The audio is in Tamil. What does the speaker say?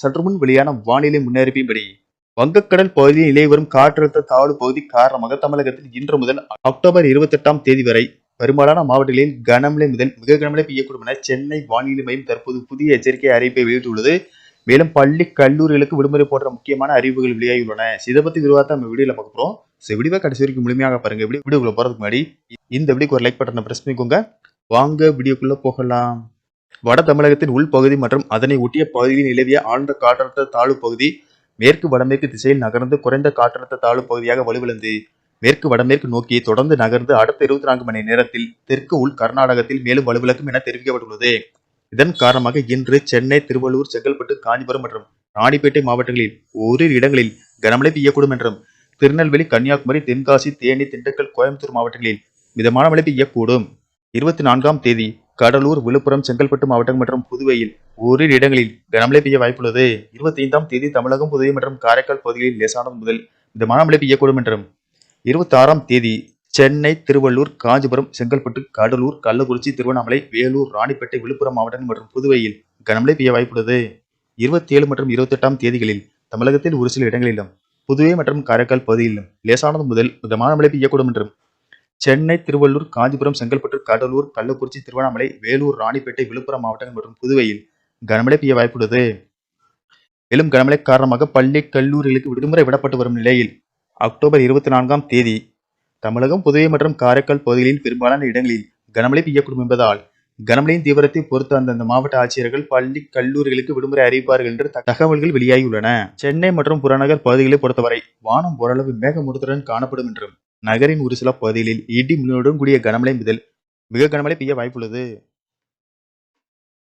சற்று முன் வெளியான வானிலை முன்னறிவின்படி வங்கக்கடல் பகுதியில் நிலை வரும் காற்றழுத்த தாழ்வு பகுதி காரணமாக தமிழகத்தில் இன்று முதல் அக்டோபர் இருபத்தி எட்டாம் தேதி வரை பெரும்பாலான மாவட்டங்களில் கனமழை முதல் மிக கனமழை பெய்யக்கூடும் என சென்னை வானிலை மையம் தற்போது புதிய எச்சரிக்கை அறிவிப்பை வெளியிட்டுள்ளது. மேலும் பள்ளி கல்லூரிகளுக்கு விடுமுறை போன்ற முக்கியமான அறிவுகள் வெளியாகியுள்ளன. இதை பத்தி விரிவாக நம்ம வீடியோல பார்க்க போறோம். ஸோ வீடியோ கடைசி வரைக்கும் முழுமையாக பாருங்க. வீடியோ வீடியோக்குள்ள போறதுக்கு முன்னாடி இந்த வீடியோக்கு ஒரு லைக் பட்டனை பிரஸ் பண்ணிக்கோங்க. வாங்க வீடியோக்குள்ள போகலாம். வட தமிழகத்தின் உள்பகுதி மற்றும் அதனை ஒட்டிய பகுதியில் நிலவிய ஆழ்ந்த காற்றழுத்த தாழ்வு பகுதி மேற்கு வடமேற்கு திசையில் நகர்ந்து குறைந்த காற்றழுத்த தாழ்வு பகுதியாக வலுவிழந்து மேற்கு வடமேற்கு நோக்கி தொடர்ந்து நகர்ந்து அடுத்த இருபத்தி நான்கு மணி நேரத்தில் தெற்கு உள் கர்நாடகத்தில் மேலும் வலுவிழக்கும் என தெரிவிக்கப்பட்டுள்ளது. இதன் காரணமாக இன்று சென்னை திருவள்ளூர் செங்கல்பட்டு காஞ்சிபுரம் மற்றும் ராணிப்பேட்டை மாவட்டங்களில் ஓரிரு இடங்களில் கனமழை பெய்யக்கூடும் என்றும் திருநெல்வேலி கன்னியாகுமரி தென்காசி தேனி திண்டுக்கல் கோயம்புத்தூர் மாவட்டங்களில் மிதமான மழை பெய்யக்கூடும். இருபத்தி நான்காம் தேதி கடலூர் விழுப்புரம் செங்கல்பட்டு மாவட்டம் மற்றும் புதுவையில் ஓரிரு இடங்களில் கனமழை பெய்ய வாய்ப்புள்ளது. இருபத்தி ஐந்தாம் தேதி தமிழகம் புதுவை மற்றும் காரைக்கால் பகுதிகளில் லேசானது முதல் மிதமான மழை பெய்யக்கூடும் என்றும் இருபத்தி ஆறாம் தேதி சென்னை திருவள்ளூர் காஞ்சிபுரம் செங்கல்பட்டு கடலூர் கள்ளக்குறிச்சி திருவண்ணாமலை வேலூர் ராணிப்பேட்டை விழுப்புரம் மாவட்டங்கள் மற்றும் புதுவையில் கனமழை பெய்ய வாய்ப்புள்ளது. இருபத்தி ஏழு மற்றும் இருபத்தி எட்டாம் தேதிகளில் தமிழகத்தில் ஒரு சில இடங்களிலும் புதுவை மற்றும் காரைக்கால் பகுதியிலும் லேசானது முதல் மிதமான மழை பெய்யக்கூடும் என்றும் சென்னை திருவள்ளூர் காஞ்சிபுரம் செங்கல்பட்டு கடலூர் கள்ளக்குறிச்சி திருவண்ணாமலை வேலூர் ராணிப்பேட்டை விழுப்புரம் மாவட்டங்கள் மற்றும் புதுவையில் கனமழை பெய்ய வாய்ப்புள்ளது. மேலும் கனமழை காரணமாக பள்ளி கல்லூரிகளுக்கு விடுமுறை விடப்பட்டு வரும் நிலையில் அக்டோபர் இருபத்தி நான்காம் தேதி தமிழகம் புதுவை மற்றும் காரைக்கால் பகுதிகளில் பெரும்பாலான இடங்களில் கனமழை பெய்யக்கூடும் என்பதால் கனமழையின் தீவிரத்தை பொறுத்து அந்தந்த மாவட்ட ஆட்சியர்கள் பள்ளி கல்லூரிகளுக்கு விடுமுறை அறிவிப்பார்கள் என்று தகவல்கள் வெளியாகியுள்ளன. சென்னை மற்றும் புறநகர் பகுதிகளை பொறுத்தவரை வானம் ஓரளவு மேகமூட்டத்துடன் காணப்படும் என்றும் நகரின் ஒரு சில பகுதிகளில் இடி மின்னலுடன் கூடிய கனமழை முதல் மிக கனமழை பெய்ய வாய்ப்புள்ளது.